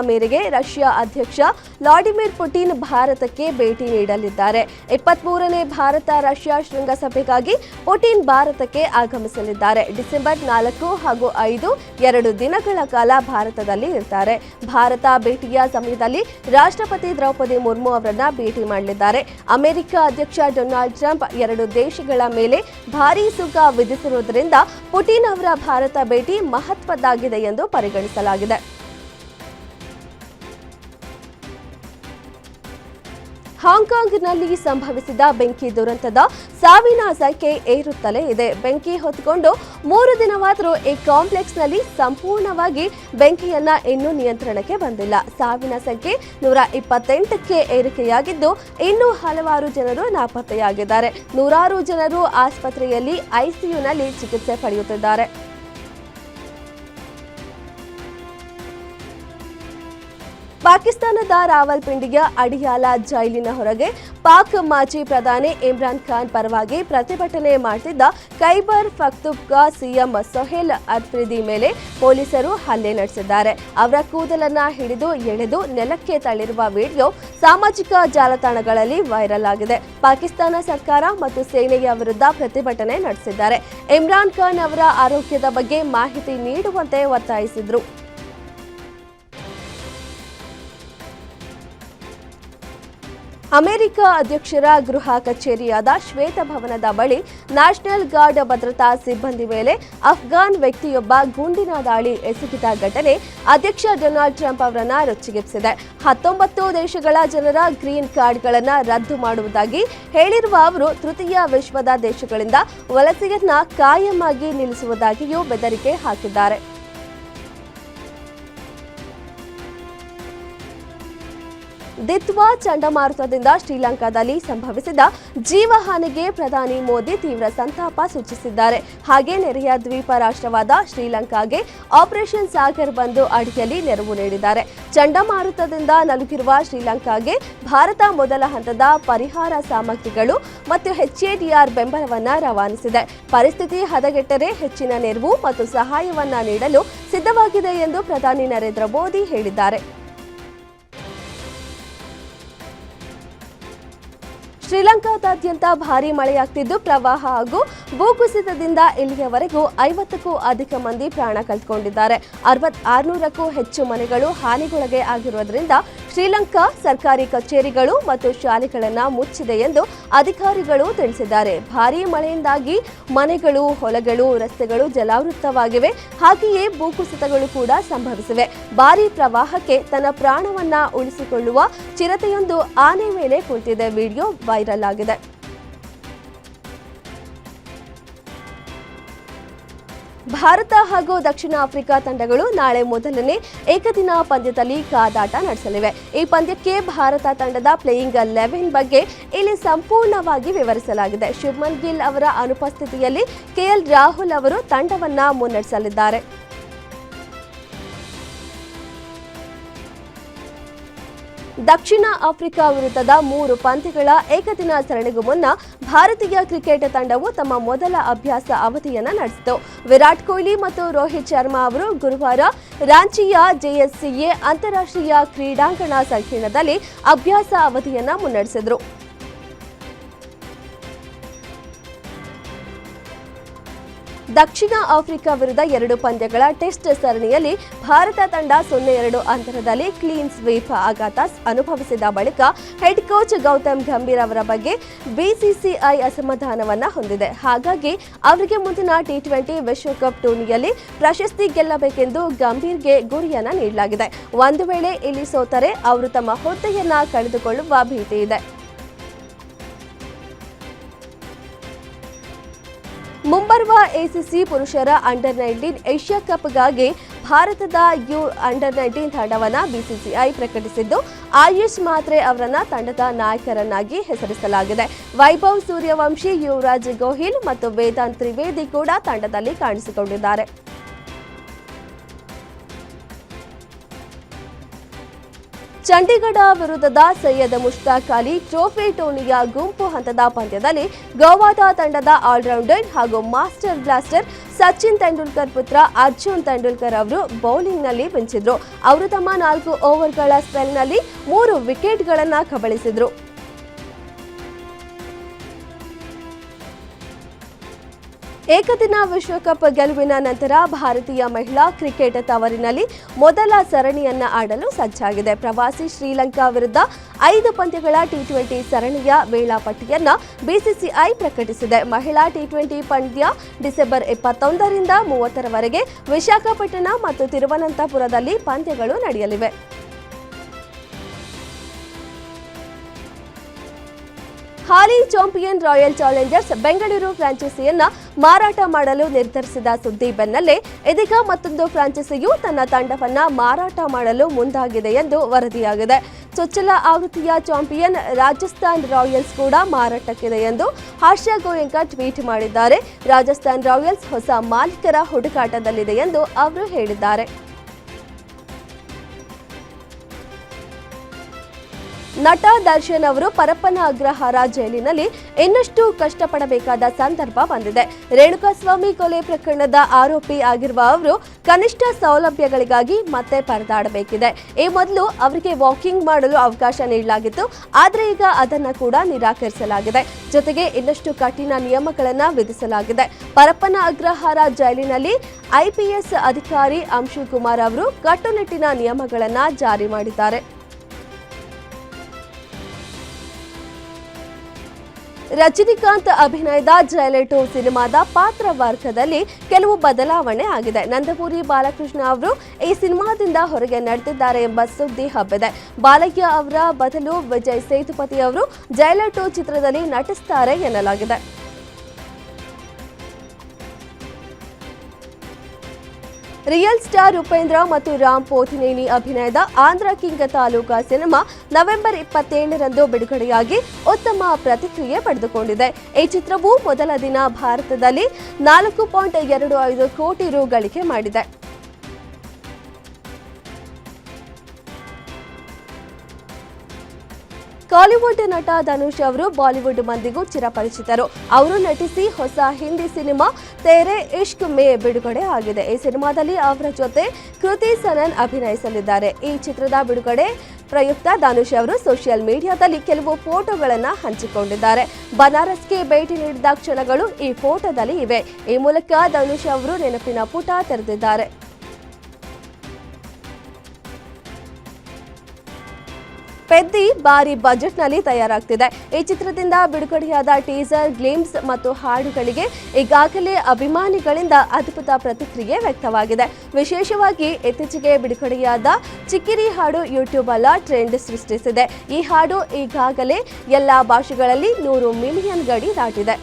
ಮೇರೆಗೆ ರಷ್ಯಾ ಅಧ್ಯಕ್ಷ ವ್ಲಾಡಿಮಿರ್ ಪುಟಿನ್ ಭಾರತಕ್ಕೆ ಭೇಟಿ ನೀಡಲಿದ್ದಾರೆ. ಇಪ್ಪತ್ತ್ ಮೂರನೇ ಭಾರತ ರಷ್ಯಾ ಶೃಂಗಸಭೆಗಾಗಿ ಪುಟಿನ್ ಭಾರತಕ್ಕೆ ಆಗಮಿಸಲಿದ್ದಾರೆ. ಡಿಸೆಂಬರ್ ನಾಲ್ಕು ಹಾಗೂ ಐದು ಎರಡು ದಿನಗಳ ಕಾಲ ಭಾರತದಲ್ಲಿ ಇರ್ತಾರೆ. ಭಾರತ ಭೇಟಿಯ ಸಮಯದಲ್ಲಿ ರಾಷ್ಟ್ರಪತಿ ದ್ರೌಪದಿ ಮುರ್ಮು ಅವರನ್ನ ಭೇಟಿ ಮಾಡಲಿದ್ದಾರೆ. ಅಮೆರಿಕ ಅಧ್ಯಕ್ಷ ಡೊನಾಲ್ಡ್ ಟ್ರಂಪ್ ಎರಡು ದೇಶಗಳ ಮೇಲೆ ಭಾರೀ ಸುಂಕ ವಿಧಿಸಿರುವುದರಿಂದ ಪುಟಿನ್ ಅವರ ಭಾರತ ಭೇಟಿ ಮಹತ್ವದ್ದಾಗಿದೆ ಎಂದು ಪರಿಗಣಿಸಲಾಗಿದೆ. ಹಾಂಗ್ಕಾಂಗ್ನಲ್ಲಿ ಸಂಭವಿಸಿದ ಬೆಂಕಿ ದುರಂತದ ಸಾವಿನ ಸಂಖ್ಯೆ ಏರುತ್ತಲೇ ಇದೆ. ಬೆಂಕಿ ಹೊತ್ತುಕೊಂಡು ಮೂರು ದಿನವಾದರೂ ಈ ಕಾಂಪ್ಲೆಕ್ಸ್ನಲ್ಲಿ ಸಂಪೂರ್ಣವಾಗಿ ಬೆಂಕಿಯನ್ನ ಇನ್ನೂ ನಿಯಂತ್ರಣಕ್ಕೆ ಬಂದಿಲ್ಲ. ಸಾವಿನ ಸಂಖ್ಯೆ ನೂರ ಇಪ್ಪತ್ತೆಂಟಕ್ಕೆ ಏರಿಕೆಯಾಗಿದ್ದು ಇನ್ನೂ ಹಲವಾರು ಜನರು ನಾಪತ್ತೆಯಾಗಿದ್ದಾರೆ. ನೂರಾರು ಜನರು ಆಸ್ಪತ್ರೆಯಲ್ಲಿ ಐಸಿಯುನಲ್ಲಿ ಚಿಕಿತ್ಸೆ ಪಡೆಯುತ್ತಿದ್ದಾರೆ. ಪಾಕಿಸ್ತಾನದ ರಾವಲ್ಪಿಂಡಿಯ ಅಡಿಯಾಲ ಜೈಲಿನ ಹೊರಗೆ ಪಾಕ್ ಮಾಜಿ ಪ್ರಧಾನಿ ಇಮ್ರಾನ್ ಖಾನ್ ಪರವಾಗಿ ಪ್ರತಿಭಟನೆ ಮಾಡುತ್ತಿದ್ದ ಖೈಬರ್ ಫಕ್ತುಬ್ಗಾ ಸಿಎಂ ಸೊಹೇಲ್ ಅಫ್ರಿದಿ ಮೇಲೆ ಪೊಲೀಸರು ಹಲ್ಲೆ ನಡೆಸಿದ್ದಾರೆ. ಅವರ ಕೂದಲನ್ನ ಹಿಡಿದು ಎಳೆದು ನೆಲಕ್ಕೆ ತಳ್ಳಿರುವ ವಿಡಿಯೋ ಸಾಮಾಜಿಕ ಜಾಲತಾಣಗಳಲ್ಲಿ ವೈರಲ್ ಆಗಿದೆ. ಪಾಕಿಸ್ತಾನ ಸರ್ಕಾರ ಮತ್ತು ಸೇನೆಯ ವಿರುದ್ಧ ಪ್ರತಿಭಟನೆ ನಡೆಸಿದ್ದಾರೆ. ಇಮ್ರಾನ್ ಖಾನ್ ಅವರ ಆರೋಗ್ಯದ ಬಗ್ಗೆ ಮಾಹಿತಿ ನೀಡುವಂತೆ ಒತ್ತಾಯಿಸಿದ್ರು. ಅಮೆರಿಕ ಅಧ್ಯಕ್ಷರ ಗೃಹ ಕಚೇರಿಯಾದ ಶ್ವೇತಭವನದ ಬಳಿ ನ್ಯಾಷನಲ್ ಗಾರ್ಡ್ ಭದ್ರತಾ ಸಿಬ್ಬಂದಿ ಮೇಲೆ ಅಫ್ಘಾನ್ ವ್ಯಕ್ತಿಯೊಬ್ಬ ಗುಂಡಿನ ದಾಳಿ ಎಸಗಿದ ಘಟನೆ ಅಧ್ಯಕ್ಷ ಡೊನಾಲ್ಡ್ ಟ್ರಂಪ್ ಅವರನ್ನು ರೊಚ್ಚಿಗೆಪ್ಸಿದೆ ಹತ್ತೊಂಬತ್ತು ದೇಶಗಳ ಜನರ ಗ್ರೀನ್ ಕಾರ್ಡ್ಗಳನ್ನು ರದ್ದು ಮಾಡುವುದಾಗಿ ಹೇಳಿರುವ ಅವರು, ತೃತೀಯ ವಿಶ್ವದ ದೇಶಗಳಿಂದ ವಲಸೆಯನ್ನ ಕಾಯಂ ಆಗಿ ನಿಲ್ಲಿಸುವುದಾಗಿಯೂ ಬೆದರಿಕೆ ಹಾಕಿದ್ದಾರೆ. ದಿತ್ವಾ ಚಂಡಮಾರುತದಿಂದ ಶ್ರೀಲಂಕಾದಲ್ಲಿ ಸಂಭವಿಸಿದ ಜೀವಹಾನಿಗೆ ಪ್ರಧಾನಿ ಮೋದಿ ತೀವ್ರ ಸಂತಾಪ ಸೂಚಿಸಿದ್ದಾರೆ. ಹಾಗೆ ನೆರೆಯ ದ್ವೀಪ ರಾಷ್ಟ್ರವಾದ ಶ್ರೀಲಂಕಾಗೆ ಆಪರೇಷನ್ ಸಾಗರ್ ಬಂದು ಅಡಿಯಲ್ಲಿ ನೆರವು ನೀಡಿದ್ದಾರೆ. ಚಂಡಮಾರುತದಿಂದ ನಲುಗಿರುವ ಶ್ರೀಲಂಕಾಗೆ ಭಾರತ ಮೊದಲ ಹಂತದ ಪರಿಹಾರ ಸಾಮಗ್ರಿಗಳು ಮತ್ತು ಎಚ್ಎಡಿಆರ್ ಬೆಂಬಲವನ್ನು ರವಾನಿಸಿದೆ. ಪರಿಸ್ಥಿತಿ ಹದಗೆಟ್ಟರೆ ಹೆಚ್ಚಿನ ನೆರವು ಮತ್ತು ಸಹಾಯವನ್ನು ನೀಡಲು ಸಿದ್ಧವಾಗಿದೆ ಎಂದು ಪ್ರಧಾನಿ ನರೇಂದ್ರ ಮೋದಿ ಹೇಳಿದ್ದಾರೆ. ಶ್ರೀಲಂಕಾದಾದ್ಯಂತ ಭಾರೀ ಮಳೆಯಾಗ್ತಿದ್ದು ಪ್ರವಾಹ ಹಾಗೂ ಭೂಕುಸಿತದಿಂದ ಇಲ್ಲಿಯವರೆಗೂ ಐವತ್ತಕ್ಕೂ ಅಧಿಕ ಮಂದಿ ಪ್ರಾಣ ಕಳೆದುಕೊಂಡಿದ್ದಾರೆ. ಅರವತ್ ಆರುನೂರಕ್ಕೂ ಹೆಚ್ಚು ಮನೆಗಳು ಹಾನಿಗೊಳಗೆ ಆಗಿರುವುದರಿಂದ ಶ್ರೀಲಂಕಾ ಸರ್ಕಾರಿ ಕಚೇರಿಗಳು ಮತ್ತು ಶಾಲೆಗಳನ್ನು ಮುಚ್ಚಿದೆ ಎಂದು ಅಧಿಕಾರಿಗಳು ತಿಳಿಸಿದ್ದಾರೆ. ಭಾರೀ ಮಳೆಯಿಂದಾಗಿ ಮನೆಗಳು, ಹೊಲಗಳು, ರಸ್ತೆಗಳು ಜಲಾವೃತವಾಗಿವೆ ಹಾಗೆಯೇ ಭೂಕುಸಿತಗಳು ಕೂಡ ಸಂಭವಿಸಿವೆ. ಭಾರೀ ಪ್ರವಾಹಕ್ಕೆ ತನ್ನ ಪ್ರಾಣವನ್ನ ಉಳಿಸಿಕೊಳ್ಳುವ ಚಿರತೆಯೊಂದು ಆನೆ ಮೇಲೆ ಕುಳಿತಿದೆ. ವಿಡಿಯೋ ವೈರಲ್ ಆಗಿದೆ ಭಾರತ ಹಾಗೂ ದಕ್ಷಿಣ ಆಫ್ರಿಕಾ ತಂಡಗಳು ನಾಳೆ ಮೊದಲನೇ ಏಕದಿನ ಪಂದ್ಯದಲ್ಲಿ ಕಾದಾಟ ನಡೆಸಲಿವೆ. ಈ ಪಂದ್ಯಕ್ಕೆ ಭಾರತ ತಂಡದ ಪ್ಲೇಯಿಂಗ್ ಲೆವೆನ್ ಬಗ್ಗೆ ಇಲ್ಲಿ ಸಂಪೂರ್ಣವಾಗಿ ವಿವರಿಸಲಾಗಿದೆ. ಶುಭ್ಮನ್ ಗಿಲ್ ಅವರ ಅನುಪಸ್ಥಿತಿಯಲ್ಲಿ ಕೆಎಲ್ ರಾಹುಲ್ ಅವರು ತಂಡವನ್ನ ಮುನ್ನಡೆಸಲಿದ್ದಾರೆ. ದಕ್ಷಿಣ ಆಫ್ರಿಕಾ ವಿರುದ್ಧದ ಮೂರು ಪಂದ್ಯಗಳ ಏಕದಿನ ಸರಣಿಗೂ ಮುನ್ನ ಭಾರತೀಯ ಕ್ರಿಕೆಟ್ ತಂಡವು ತಮ್ಮ ಮೊದಲ ಅಭ್ಯಾಸ ಅವಧಿಯನ್ನು ನಡೆಸಿತು. ವಿರಾಟ್ ಕೊಹ್ಲಿ ಮತ್ತು ರೋಹಿತ್ ಶರ್ಮಾ ಅವರು ಗುರುವಾರ ರಾಂಚಿಯ ಜೆಎಸ್ಸಿಎ ಅಂತಾರಾಷ್ಟ್ರೀಯ ಕ್ರೀಡಾಂಗಣ ಸಂಕೀರ್ಣದಲ್ಲಿ ಅಭ್ಯಾಸ ಅವಧಿಯನ್ನು ಮುನ್ನಡೆಸಿದರು. ದಕ್ಷಿಣ ಆಫ್ರಿಕಾ ವಿರುದ್ಧ ಎರಡು ಪಂದ್ಯಗಳ ಟೆಸ್ಟ್ ಸರಣಿಯಲ್ಲಿ ಭಾರತ ತಂಡ ಸೊನ್ನೆ ಎರಡು ಅಂತರದಲ್ಲಿ ಕ್ಲೀನ್ ಸ್ವೀಪ್ ಆಘಾತ ಅನುಭವಿಸಿದ ಬಳಿಕ ಹೆಡ್ ಕೋಚ್ ಗೌತಮ್ ಗಂಭೀರ್ ಅವರ ಬಗ್ಗೆ ಬಿಸಿಸಿಐ ಅಸಮಾಧಾನವನ್ನ ಹೊಂದಿದೆ. ಹಾಗಾಗಿ ಅವರಿಗೆ ಮುಂದಿನ ಟಿ ಟ್ವೆಂಟಿ ವಿಶ್ವಕಪ್ ಟೂರ್ನಿಯಲ್ಲಿ ಪ್ರಶಸ್ತಿ ಗೆಲ್ಲಬೇಕೆಂದು ಗಂಭೀರ್ಗೆ ಗುರಿಯನ್ನ ನೀಡಲಾಗಿದೆ. ಒಂದು ವೇಳೆ ಇಲ್ಲಿ ಸೋತರೆ ಅವರು ತಮ್ಮ ಹುದ್ದೆಯನ್ನ ಕಳೆದುಕೊಳ್ಳುವ ಭೀತಿ ಇದೆ. ಮುಂಬರುವ ಎಸಿಸಿ ಪುರುಷರ ಅಂಡರ್ ನೈನ್ಟೀನ್ ಏಷ್ಯಾ ಕಪ್ಗಾಗಿ ಭಾರತದ ಯು ಅಂಡರ್ ನೈನ್ಟೀನ್ ತಂಡವನ್ನು ಬಿಸಿಸಿಐ ಪ್ರಕಟಿಸಿದ್ದು, ಆಯುಷ್ ಮಾತ್ರೆ ಅವರನ್ನ ತಂಡದ ನಾಯಕರನ್ನಾಗಿ ಹೆಸರಿಸಲಾಗಿದೆ. ವೈಭವ್ ಸೂರ್ಯವಂಶಿ ಯುವರಾಜ್ ಗೋಹಿಲ್ ಮತ್ತು ವೇದಾಂತ್ ತ್ರಿವೇದಿ ಕೂಡ ತಂಡದಲ್ಲಿ ಕಾಣಿಸಿಕೊಂಡಿದ್ದಾರೆ. ಚಂಡೀಗಢ ವಿರುದ್ಧದ ಸೈಯದ್ ಮುಷ್ತಾಕ್ ಅಲಿ ಟ್ರೋಫಿ ಟೂರ್ನಿಯ ಗುಂಪು ಹಂತದ ಪಂದ್ಯದಲ್ಲಿ ಗೋವಾದ ತಂಡದ ಆಲ್ರೌಂಡರ್ ಹಾಗೂ ಮಾಸ್ಟರ್ ಬ್ಲಾಸ್ಟರ್ ಸಚಿನ್ ತೆಂಡೂಲ್ಕರ್ ಪುತ್ರ ಅರ್ಜುನ್ ತೆಂಡೂಲ್ಕರ್ ಅವರು ಬೌಲಿಂಗ್ನಲ್ಲಿ ಬೆಂಚಿದ್ರು. ಅವರು ತಮ್ಮ ನಾಲ್ಕು ಓವರ್ಗಳ ಸ್ಪೆಲ್ನಲ್ಲಿ ಮೂರು ವಿಕೆಟ್ಗಳನ್ನು ಕಬಳಿಸಿದ್ರು. ಏಕದಿನ ವಿಶ್ವಕಪ್ ಗೆಲುವಿನ ನಂತರ ಭಾರತೀಯ ಮಹಿಳಾ ಕ್ರಿಕೆಟ್ ತವರಿನಲ್ಲಿ ಮೊದಲ ಸರಣಿಯನ್ನ ಆಡಲು ಸಜ್ಜಾಗಿದೆ. ಪ್ರವಾಸಿ ಶ್ರೀಲಂಕಾ ವಿರುದ್ಧ ಐದು ಪಂದ್ಯಗಳ ಟಿ ಟ್ವೆಂಟಿ ಸರಣಿಯ ವೇಳಾಪಟ್ಟಿಯನ್ನ ಬಿಸಿಸಿಐ ಪ್ರಕಟಿಸಿದೆ. ಮಹಿಳಾ ಟಿ ಟ್ವೆಂಟಿ ಪಂದ್ಯ ಡಿಸೆಂಬರ್ ಇಪ್ಪತ್ತೊಂದರಿಂದ ಮೂವತ್ತರವರೆಗೆ ವಿಶಾಖಪಟ್ಟಣ ಮತ್ತು ತಿರುವನಂತಪುರದಲ್ಲಿ ಪಂದ್ಯಗಳು ನಡೆಯಲಿವೆ. ಹಾಲಿ ಚಾಂಪಿಯನ್ ರಾಯಲ್ ಚಾಲೆಂಜರ್ಸ್ ಬೆಂಗಳೂರು ಫ್ರಾಂಚೈಸಿಯನ್ನ ಮಾರಾಟ ಮಾಡಲು ನಿರ್ಧರಿಸಿದ ಸುದ್ದಿ ಬೆನ್ನಲ್ಲೇ ಇದೀಗ ಮತ್ತೊಂದು ಫ್ರಾಂಚೈಸಿಯು ತನ್ನ ತಂಡವನ್ನ ಮಾರಾಟ ಮಾಡಲು ಮುಂದಾಗಿದೆ ಎಂದು ವರದಿಯಾಗಿದೆ. ಚೊಚ್ಚಲ ಆವೃತ್ತಿಯ ಚಾಂಪಿಯನ್ ರಾಜಸ್ಥಾನ್ ರಾಯಲ್ಸ್ ಕೂಡ ಮಾರಾಟಕ್ಕಿದೆ ಎಂದು ಹರ್ಷ ಗೋಯಂಕ ಟ್ವೀಟ್ ಮಾಡಿದ್ದಾರೆ. ರಾಜಸ್ಥಾನ್ ರಾಯಲ್ಸ್ ಹೊಸ ಮಾಲೀಕರ ಹುಡುಕಾಟದಲ್ಲಿದೆ ಎಂದು ಅವರು ಹೇಳಿದ್ದಾರೆ. ನಟ ದರ್ಶನ್ ಅವರು ಪರಪ್ಪನ ಅಗ್ರಹಾರ ಜೈಲಿನಲ್ಲಿ ಇನ್ನಷ್ಟು ಕಷ್ಟಪಡಬೇಕಾದ ಸಂದರ್ಭ ಬಂದಿದೆ. ರೇಣುಕಾಸ್ವಾಮಿ ಕೊಲೆ ಪ್ರಕರಣದ ಆರೋಪಿ ಆಗಿರುವ ಅವರು ಕನಿಷ್ಠ ಸೌಲಭ್ಯಗಳಿಗಾಗಿ ಮತ್ತೆ ಪರದಾಡಬೇಕಿದೆ. ಈ ಮೊದಲು ಅವರಿಗೆ ವಾಕಿಂಗ್ ಮಾಡಲು ಅವಕಾಶ ನೀಡಲಾಗಿತ್ತು. ಆದರೆ ಈಗ ಅದನ್ನು ಕೂಡ ನಿರಾಕರಿಸಲಾಗಿದೆ. ಜೊತೆಗೆ ಇನ್ನಷ್ಟು ಕಠಿಣ ನಿಯಮಗಳನ್ನು ವಿಧಿಸಲಾಗಿದೆ. ಪರಪ್ಪನ ಅಗ್ರಹಾರ ಜೈಲಿನಲ್ಲಿ ಐಪಿಎಸ್ ಅಧಿಕಾರಿ ಅಂಶು ಕುಮಾರ್ ಅವರು ಕಟ್ಟುನಿಟ್ಟಿನ ನಿಯಮಗಳನ್ನು ಜಾರಿ ಮಾಡಿದ್ದಾರೆ. ರಜನಿಕಾಂತ್ ಅಭಿನಯದ ಜಯಲೆಟೋ ಸಿನಿಮಾದ ಪಾತ್ರ ವರ್ಗದಲ್ಲಿ ಕೆಲವು ಬದಲಾವಣೆ ಆಗಿದೆ. ನಂದಪುರಿ ಬಾಲಕೃಷ್ಣ ಅವರು ಈ ಸಿನಿಮಾದಿಂದ ಹೊರಗೆ ನಡೆದಿದ್ದಾರೆ ಎಂಬ ಸುದ್ದಿ ಹಬ್ಬಿದೆ. ಬಾಲಯ್ಯ ಅವರ ಬದಲು ವಿಜಯ್ ಸೇತುಪತಿ ಅವರು ಜಯಲೆಟೋ ಚಿತ್ರದಲ್ಲಿ ನಟಿಸುತ್ತಾರೆ ಎನ್ನಲಾಗಿದೆ. ರಿಯಲ್ ಸ್ಟಾರ್ ಉಪೇಂದ್ರ ಮತ್ತು ರಾಮ್ ಪೋಥಿನೇನಿ ಅಭಿನಯದ Andhra king taluka cinema November ಇಪ್ಪತ್ತೇಳರಂದು ಬಿಡುಗಡೆಯಾಗಿ ಉತ್ತಮ ಪ್ರತಿಕ್ರಿಯೆ ಪಡೆದುಕೊಂಡಿದೆ. ಈ ಚಿತ್ರವು ಮೊದಲ ದಿನ ಭಾರತದಲ್ಲಿ ನಾಲ್ಕು ಪಾಯಿಂಟ್ ಎರಡು ಐದು ಕೋಟಿ ರು ಗಳಿಕೆ ಮಾಡಿದೆ. ಕಾಲಿವುಡ್ ನಟ ಧನುಷ್ ಅವರು ಬಾಲಿವುಡ್ ಮಂದಿಗೂ ಚಿರಪರಿಚಿತರು. ಅವರು ನಟಿಸಿ ಹೊಸ ಹಿಂದಿ ಸಿನಿಮಾ ತೇರೆ ಇಷ್ಕ್ ಮೇ ಬಿಡುಗಡೆ ಆಗಿದೆ. ಈ ಸಿನಿಮಾದಲ್ಲಿ ಅವರ ಜೊತೆ ಕೃತಿ ಸನನ್ ಅಭಿನಯಿಸಲಿದ್ದಾರೆ. ಈ ಚಿತ್ರದ ಬಿಡುಗಡೆ ಪ್ರಯುಕ್ತ ಧನುಷ್ ಅವರು ಸೋಷಿಯಲ್ ಮೀಡಿಯಾದಲ್ಲಿ ಕೆಲವು ಫೋಟೋಗಳನ್ನು ಹಂಚಿಕೊಂಡಿದ್ದಾರೆ. ಬನಾರಸ್ಗೆ ಭೇಟಿ ನೀಡಿದ ಕ್ಷಣಗಳು ಈ ಫೋಟೋದಲ್ಲಿ ಇವೆ. ಈ ಮೂಲಕ ಧನುಷ್ ಅವರು ನೆನಪಿನ ಪುಟ ತೆರೆದಿದ್ದಾರೆ. ಪೆದ್ದಿ ಭಾರಿ ಬಜೆಟ್ನಲ್ಲಿ ತಯಾರಾಗ್ತಿದೆ. ಈ ಚಿತ್ರದಿಂದ ಬಿಡುಗಡೆಯಾದ ಟೀಸರ್, ಗ್ಲಿಮ್ಸ್ ಮತ್ತು ಹಾಡುಗಳಿಗೆ ಈಗಾಗಲೇ ಅಭಿಮಾನಿಗಳಿಂದ ಅದ್ಭುತ ಪ್ರತಿಕ್ರಿಯೆ ವ್ಯಕ್ತವಾಗಿದೆ. ವಿಶೇಷವಾಗಿ ಇತ್ತೀಚೆಗೆ ಬಿಡುಗಡೆಯಾದ ಚಿಕ್ಕಿರಿ ಹಾಡು ಯೂಟ್ಯೂಬ್ ಅಲ್ಲ ಟ್ರೆಂಡ್ ಸೃಷ್ಟಿಸಿದೆ. ಈ ಹಾಡು ಈಗಾಗಲೇ ಎಲ್ಲ ಭಾಷೆಗಳಲ್ಲಿ ನೂರು ಮಿಲಿಯನ್ ಗಡಿ ದಾಟಿದೆ.